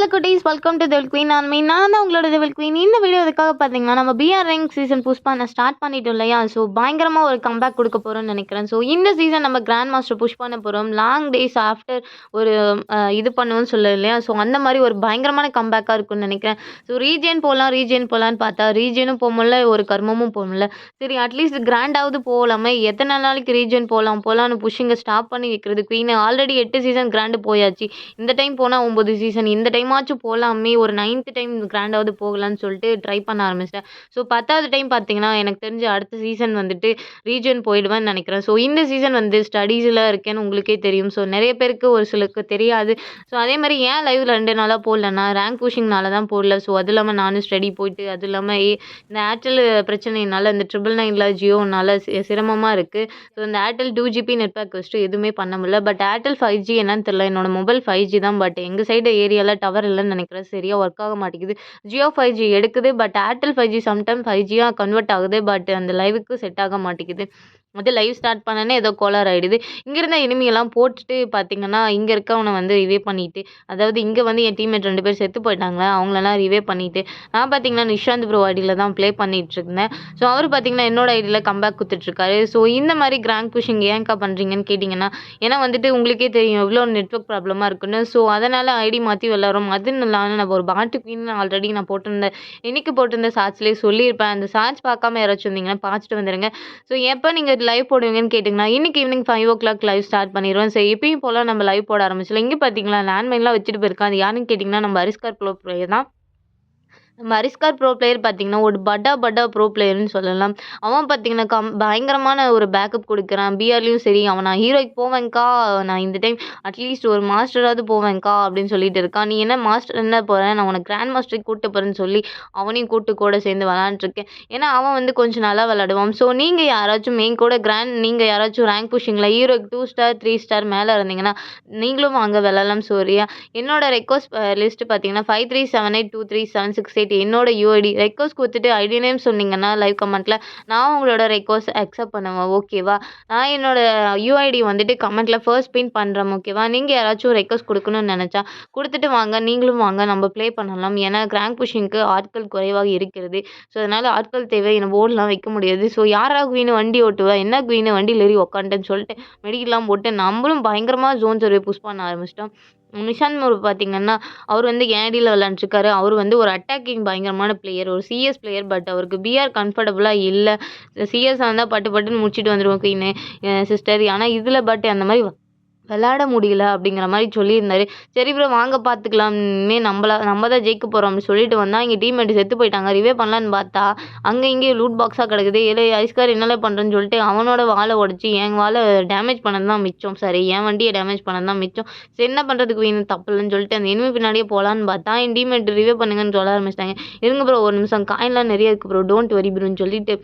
Hello குட்டீஸ் welcome to devil queen நான் மீன் நான் தான் உங்களோட டெவில் குவீன் இந்த வீடியோ இதுக்காக பார்த்தீங்கன்னா நம்ம பிஆர் ரேங்க் சீசன் புஷ் பண்ண ஸ்டார்ட் பண்ணிட்டோம் இல்லையா? ஸோ பயங்கரமாக ஒரு கம்பேக் கொடுக்க போகிறோம்னு நினைக்கிறேன். ஸோ இந்த சீசன் நம்ம கிராண்ட் மாஸ்டர் புஷ் பண்ண போகிறோம் லாங் டேஸ் ஆஃப்டர் ஒரு இது பண்ணுவோம்னு சொல்ல இல்லையா? ஸோ அந்த மாதிரி ஒரு பயங்கரமான கம்பேக்காக இருக்கும்னு நினைக்கிறேன். ஸோ ரீஜியன் போகலாம் ரீஜியன் போகலான்னு பார்த்தா ரீஜியனும் போக முடியல ஒரு கர்மமும் போக முடியல. சரி அட்லீஸ்ட் கிராண்டாவது போகலாமே. எத்தனை நாளைக்கு ரீஜன் போகலாம் போகலான்னு புஷிங்கை ஸ்டாப் பண்ணி வைக்கிறது. குவீன் ஆல்ரெடி எட்டு சீசன் கிராண்டு போயாச்சு. இந்த டைம் போனால் ஒம்பது சீசன் இந்த டைம் டைமாச்சும் போகலாமே ஒரு நைன்த்து டைம் கிராண்டாவது போகலான்னு சொல்லிட்டு ட்ரை பண்ண ஆரம்பிச்சிட்டேன். ஸோ பத்தாவது டைம் பார்த்தீங்கன்னா எனக்கு தெரிஞ்சு அடுத்த சீசன் வந்துட்டு ரீஜன் போயிடுவேன்னு நினைக்கிறேன். ஸோ இந்த சீசன் வந்து ஸ்டடீஸில் இருக்கேன்னு உங்களுக்கே தெரியும். ஸோ நிறைய பேருக்கு ஒரு சிலருக்கு தெரியாது. ஸோ அதே மாதிரி ஏன் லைவ் ரெண்டு நாளாக போடலன்னா ரேங்க் புஷிங்னால தான் போடல. ஸோ அது இல்லாமல் நானும் ஸ்டடி போயிட்டு அது இல்லாமல் இந்த ஏர்டெல் பிரச்சனையினால இந்த ட்ரிபிள் நைனில் ஜியோனால சிரமமாக இருக்குது ஸோ இந்த ஏர்டெல் டூ ஜிபி நெட்ஒர்க் வச்சுட்டு எதுவுமே பண்ண முடியல. பட் ஏர்டெல் ஃபைவ் ஜி என்னன்னு தெரியல. என்னோட மொபைல் ஃபைவ் ஜி தான். பட் எங்கள் சைடு ஏரியாவில் டவர் இல்லைன்னு நினைக்கிறேன். சரியாக ஒர்க் ஆக மாட்டேங்குது. ஜியோ ஃபைவ் ஜி எடுக்குது but Airtel five G sometime five ஜியாக convert ஆகுது பட் அந்த லைவுக்கு செட் ஆக மாட்டேங்குது. அது லைவ் ஸ்டார்ட் பண்ணனே ஏதோ கோளாறு ஆகிடுது இங்கே இருந்த போட்டுட்டு பார்த்தீங்கன்னா இங்கே இருக்கவனை வந்து ரிவே பண்ணிவிட்டு அதாவது இங்கே வந்து என் டீம்மேட் ரெண்டு பேர் செத்து போயிட்டாங்களே அவங்களெல்லாம் ரிவே பண்ணிவிட்டு நான் பார்த்தீங்கன்னா நிஷாந்த் ப்ரோ ஐடியில் தான் ப்ளே பண்ணிட்டு இருந்தேன். ஸோ அவர் பார்த்தீங்கன்னா என்னோட ஐடியில் கம்பேக் கொடுத்துட்ருக்காரு ஸோ இந்த மாதிரி கிராண்ட் புஷிங் ஏன்க்கா பண்ணுறீங்கன்னு கேட்டிங்கன்னா ஏன்னா வந்துட்டு உங்களுக்கே தெரியும் எவ்வளோ நெட்ஒர்க் ப்ராப்ளமாக இருக்குன்னு. ஸோ அதனால் ஐடி மாற்றி எல்லோரும் அதுன்னு இல்லாமல் நம்ம ஒரு பாட்டுக்குன்னு ஆல்ரெடி நான் போட்டிருந்தேன் இன்னைக்கு போட்டிருந்த சாட்ஸ்லேயே சொல்லியிருப்பேன். அந்த சாட்ஸ் பார்க்காம யாராச்சும் இருந்தீங்கன்னா பார்த்துட்டு வந்துடுங்க ஸோ எப்போ நீங்கள் லைவ் போடுவீங்கன்னு கேட்டிங்கன்னா இன்றைக்கி evening five o'clock live start பண்ணிடுவோம் ஸோ எப்பயும் போல் நம்ம லைவ் போட ஆரம்பிச்சிடலாம். இங்கே பார்த்தீங்களா லேண்ட்மைன்லாம் வச்சுட்டு போயிருக்கேன். அது யாருன்னு கேட்டிங்கன்னா நம்ம அரிஸ்கார் ப்ளோ தான் மரிஸ்கார் ப்ரோ பிளேயர் பார்த்தீங்கன்னா ஒரு பட்டா பட்டா ப்ரோ பிளேயர்னு சொல்லலாம். அவன் பார்த்தீங்கன்னா கம் பயங்கரமான ஒரு பேக்கப் கொடுக்குறான். பிஆர்லேயும் சரி அவன் நான் ஹீரோய்க்கு போவேன்க்கா நான் இந்த டைம் அட்லீஸ்ட் ஒரு மாஸ்டராவது போவேன்க்கா அப்படின்னு சொல்லிட்டு இருக்கான். நீ என்ன மாஸ்டர் என்ன போகிறேன் நான் உனக்கு கிராண்ட் மாஸ்டருக்கு கூப்பிட்டு போகிறேன்னு சொல்லி அவனையும் கூட்டு கூட சேர்ந்து விளாண்டுருக்கேன் ஏன்னா அவன் வந்து கொஞ்சம் நல்லா விளாடுவான் ஸோ நீங்கள் யாராச்சும் மெயின் கூட கிராண்ட் நீங்கள் யாராச்சும் ரேங்க் புஷிங்கில் ஹீரோக்கு டூ ஸ்டார் த்ரீ ஸ்டார் மேலே இருந்தீங்கன்னா நீங்களும் அங்கே விளாட்லாம் சோரியா. என்னோட ரெக்வஸ்ட் லிஸ்ட்டு பார்த்தீங்கன்னா five three seven eight two three seven six eight என்னோட யூஐடி ரெக்வஸ்ட் கொடுத்துட்டு ஐடி நேம் சொன்னீங்கன்னா லைவ் கமெண்ட்டில் நான் உங்களோட ரெக்வஸ்ட் அக்செப்ட் பண்ணுவேன் ஓகேவா நான் என்னோட யூஐடி வந்துட்டு கமெண்ட்டில் ஃபர்ஸ்ட் பின் பண்ணுறேன் ஓகேவா நீங்கள் யாராச்சும் ரெக்வஸ்ட் கொடுக்கணும்னு நினச்சா கொடுத்துட்டு வாங்க நீங்களும் வாங்க நம்ம ப்ளே பண்ணலாம். ஏன்னா கிராங்க் புஷிங்க்கு ஆட்கள் குறைவாக இருக்கிறது. ஸோ அதனால் ஆட்கள் தேவை என்ன போர்டெலாம் வைக்க முடியாது. ஸோ யாராக குவீனு வண்டி ஓட்டுவா? என்ன குவீனு வண்டியில் ஏறி உக்காண்டேன்னு சொல்லிட்டு மெடிக்கெலாம் போட்டு நம்மளும் பயங்கரமாக ஜோன் சர்வே புஷ் பண்ண ஆரம்பிச்சிட்டோம். நிஷாந்த் மோர் பார்த்தீங்கன்னா அவர் வந்து ஏடியில் விளாண்டுருக்காரு அவர் வந்து ஒரு அட்டாக்கிங் பயங்கரமான பிளேயர் ஒரு சிஎஸ் பிளேயர் பட் அவருக்கு பிஆர் கம்ஃபர்டபுளாக இல்லை. சிஎஸ் இருந்தால் பட்டு பட்டுன்னு முடிச்சுட்டு வந்துடுவோம் குயின்னு சிஸ்டர் ஆனால் இதில் பட் அந்த மாதிரி விளாட முடியல அப்படிங்கிற மாதிரி சொல்லியிருந்தாரு. சரி ப்ரோ வாங்க பார்த்துக்கலாம் இனிமே நம்மள நம்ம தான் ஜெயிக்க போகிறோம் அப்படின்னு சொல்லிட்டு வந்தால் இங்கே டீம்மேட் செத்து போயிட்டாங்க. ரிவே பண்ணலான்னு பார்த்தா அங்கே இங்கே லூட் பாக்ஸாக கிடக்குது. ஏலே ஐஸ்கார் என்னால பண்ணுறேன்னு சொல்லிட்டு அவனோட வாழை உடச்சி என் வாழை டேமேஜ் பண்ணது தான் மிச்சம். சரி என் வண்டியை டேமேஜ் பண்ணது தான் மிச்சம். சரி என்ன பண்ணுறதுக்கு வேணும் தப்புலன்னு சொல்லிட்டு அந்த இனிமே பின்னாடியே போகலான்னு பார்த்தா என் டீம்மேட் ரிவே பண்ணுங்கன்னு சொல்ல ஆரம்பிச்சிட்டாங்க. இருங்க ப்ரோ ஒரு நிமிஷம் காயின்லாம் நிறைய இருக்குது ப்ரோ டோன்ட் வரி ப்ரோன்னு சொல்லிட்டு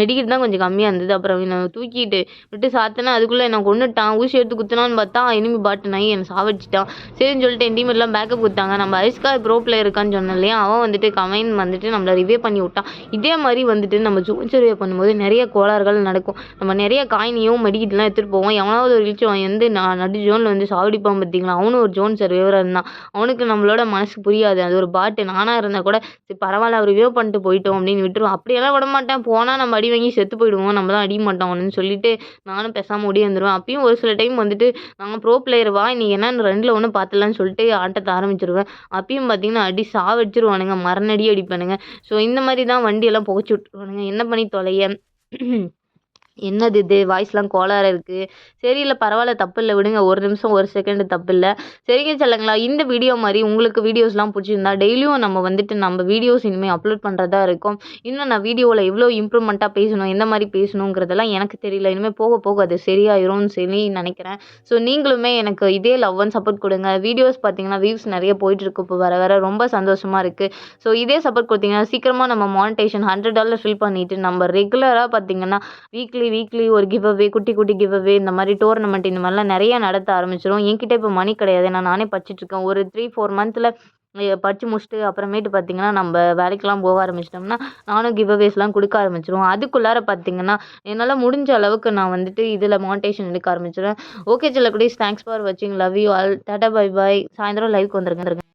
மெடிக்கெட் தான் கொஞ்சம் கம்மியாக இருந்தது. அப்புறம் என்னை தூக்கிட்டு விட்டு சாத்தினா அதுக்குள்ளே என்னை கொண்டுட்டான் ஊசி எடுத்து குத்துனான்னு பார்த்தா இனிமே பாட்டு நாய் என்னை சாவடிச்சிட்டான். சரின்னு சொல்லிட்டு என் டீமெல்லாம் பேக்கப் கொடுத்தாங்க. நம்ம ஐஸ்கார் ப்ரோ பிளேயர் இருக்கான்னு சொன்னேன் இல்லையா? அவன் வந்துட்டு கமெண்ட் வந்துட்டு நம்மளை ரிவே பண்ணி விட்டான். இதே மாதிரி வந்துட்டு நம்ம ஜோன் சர்வே பண்ணும்போது நிறைய கோளாறுகள் நடக்கும். நம்ம நிறைய காயினியும் மெடிக்கெட்லாம் எடுத்துகிட்டு போவோம். எவனாவது ஒரு இழிச்சு அவன் வந்து நான் நடு ஜோனில் வந்து சாவடிப்பான் பார்த்தீங்களா? அவனும் ஒரு ஜோன் சர்வேவராக இருந்தான். அவனுக்கு நம்மளோட மனசு புரியாது. அது ஒரு பாட்டு. நானாக இருந்தால் கூட சரி பரவாயில்ல அவர் ரிவே பண்ணிட்டு போயிட்டோம் அப்படின்னு விட்டுருவோம் அப்படியெல்லாம் விட மாட்டேன். போனால் நம்ம அடி வாங்கி செத்து போயிடுவோம். நம்ம தான் அடி மாட்டோம்னு சொல்லிட்டு நானும் பேசாமல் ஓடி வந்துடுவேன் அப்பயும் ஒரு சில டைம் வந்துட்டு நாங்கள் ப்ரோ பிளேயர் வா நீ என்னன்னு ரெண்டில் ஒன்று பார்த்துலான்னு சொல்லிட்டு ஆட்டத்தை ஆரம்பிச்சிருவேன். அப்பயும் பார்த்தீங்கன்னா அடி சாவடிச்சிருவானுங்க. மரணடி அடிப்பானுங்க. ஸோ இந்த மாதிரி தான் வண்டியெல்லாம் புகைச்சி விட்ருவானுங்க என்ன பண்ணி தொலைய? என்னது இது? வாய்ஸ்லாம் கோளாறு இருக்குது சரி இல்லை பரவாயில்ல தப்பு இல்லை விடுங்க. ஒரு நிமிஷம் ஒரு செகண்டு தப்பு இல்லை சரிங்க செல்லங்களா இந்த வீடியோ மாதிரி உங்களுக்கு வீடியோஸ்லாம் பிடிச்சிருந்தா டெய்லியும் நம்ம வந்துட்டு நம்ம வீடியோஸ் இனிமேல் அப்லோட் பண்ணுறதா இருக்கும். இன்னும் நான் வீடியோவில் எவ்வளோ இம்ப்ரூவ்மெண்ட்டாக பேசணும் எந்த மாதிரி பேசணுங்கிறதெல்லாம் எனக்கு தெரியல. இனிமேல் போக போக அது சரியாயிரும்னு சொல்லி நினைக்கிறேன். ஸோ நீங்களுமே எனக்கு இதே லவ் அண்ட் சப்போர்ட் கொடுங்க. வீடியோஸ் பார்த்தீங்கன்னா வியூஸ் நிறைய போயிட்டுருக்கு இப்போ வர வர. ரொம்ப சந்தோஷமாக இருக்குது ஸோ இதே சப்போர்ட் கொடுத்தீங்கன்னா சீக்கிரமாக நம்ம மானிட்டேஷன் ஹண்ட்ரட் டாலர் ஃபில் பண்ணிவிட்டு நம்ம ரெகுலராக பார்த்தீங்கன்னா வீக்லி வீக்லி வீக்லி ஒரு கிவ் அவே குட்டி குட்டி கிவ் அவே இந்த மாதிரி டோர்னமெண்ட் இந்த மாதிரிலாம் நிறைய நடத்த ஆரம்பிச்சிடும் என்கிட்ட இப்போ மணி கிடையாது. நான் நானே படிச்சிட்ருக்கேன் ஒரு த்ரீ ஃபோர் மந்த்தில் படித்து முடிச்சுட்டு அப்புறமேட்டு பார்த்தீங்கன்னா நம்ம வேலைக்கெலாம் போக ஆரம்பிச்சிட்டோம்னா நானும் கிவ் அவேஸ்லாம் கொடுக்க ஆரம்பிச்சிருவோம். அதுக்குள்ளார பார்த்தீங்கன்னா என்னால் முடிஞ்ச அளவுக்கு நான் வந்துட்டு இதில் மானிட்டேஷன் எடுக்க ஆரம்பிச்சிடுவேன் ஓகே சில குடீஸ் தேங்க்ஸ் ஃபார் வாட்சிங் love you all tata bye bye சாயந்தரம் லைவ்க்கு வந்துருங்க.